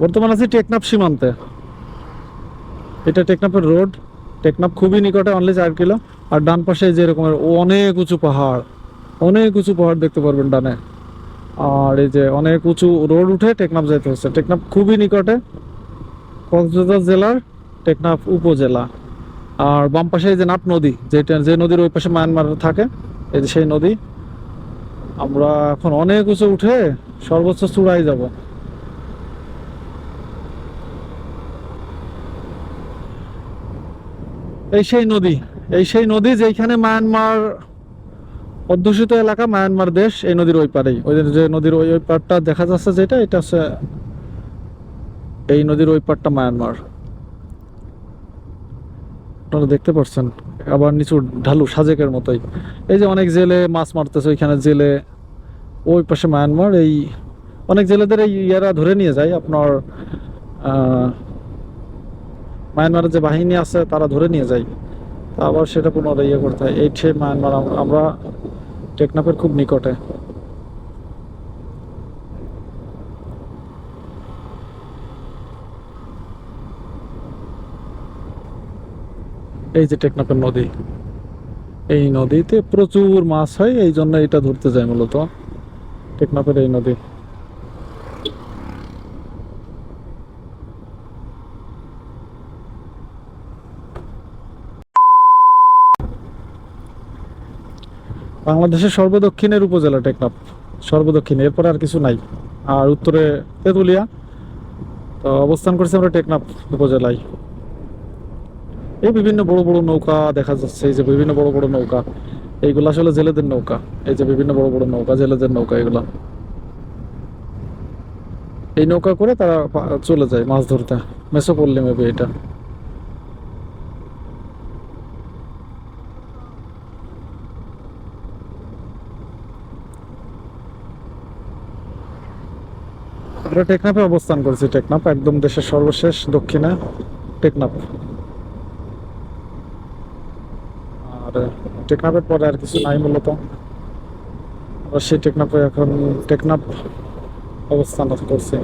বর্তমান আছি টেকনাফ সীমান্তে। এটা টেকনাফের রোড। টেকনাফ খুবই নিকটে অনলি চার কিলো। আর ডান পাশে যে এরকমের অনেক উঁচু পাহাড়, অনেক উঁচু পাহাড় দেখতে পারবেন ডানে। আর এই যে অনেক উঁচু রোড উঠে টেকনাফ যেতে হচ্ছে। টেকনাফ খুবই নিকটে, কক্সবাজার জেলার টেকনাফ উপজেলা। আর বাম পাশে যে নাট নদী, যেটা যে নদীর ওই পাশে মায়ানমার থাকে, এই যে সেই নদী। আমরা এখন অনেক উঁচু উঠে সর্বোচ্চ চূড়ায় যাব। এই সেই নদী, এই সেই নদী যেখানে মায়ানমার অধ্যুষিত এলাকা, মায়ানমার দেশ, এই নদীর ওই পারেই। ওই যে নদীর ওই ওই পারটা দেখা যাচ্ছে যেটা, এটা হচ্ছে এই নদীর ওই পারটা মায়ানমার। আপনারা দেখতে পাচ্ছেন আবার নিচু ঢালু সাজেকের মতোই। এই যে অনেক জেলে মাছ মারতেছে ওইখানে জেলে, ওই পাশে মায়ানমার, এই অনেক জেলেদের এই ইয়ারা ধরে নিয়ে যায় আপনার মায়ানমারের যে বাহিনী আছে, তারা ধরে নিয়ে যায়। তা আবার সেটা পুনরায় ইয়ে করতে হয়। এই সে মায়ানমার আমরা টেকনাফের খুব নিকটে। এই যে টেকনাফের নদী। এই নদীতে প্রচুর মাছ হয় এই জন্য এটা ধরতে যায় মূলত। টেকনাফের এই নদী। বাংলাদেশের সর্বদক্ষিণের উপজেলা টেকনাফ, সর্বদক্ষিণ, এরপরে আর কিছু নাই। আর উত্তরে তেঁতুলিয়া, তো অবস্থান করছি আমরা টেকনাফ উপজেলায়। এই বিভিন্ন বড় বড় নৌকা দেখা যাচ্ছে, এই যে বিভিন্ন বড় বড় নৌকা, এইগুলো আসলে জেলেদের নৌকা। এই যে বিভিন্ন বড় বড় নৌকা, জেলেদের নৌকা এগুলা। এই নৌকা করে তারা চলে যায় মাছ ধরতে। মেসোপল্লি মেবি এটা। আমরা টেকনাফে অবস্থান করেছি, টেকনাফ একদম দেশের সর্বশেষ দক্ষিণে টেকনাফ। আর টেকনাফের পরে আর কিছু নাই মূলত। সেই টেকনাফে এখন টেকনাফ অবস্থান করছি।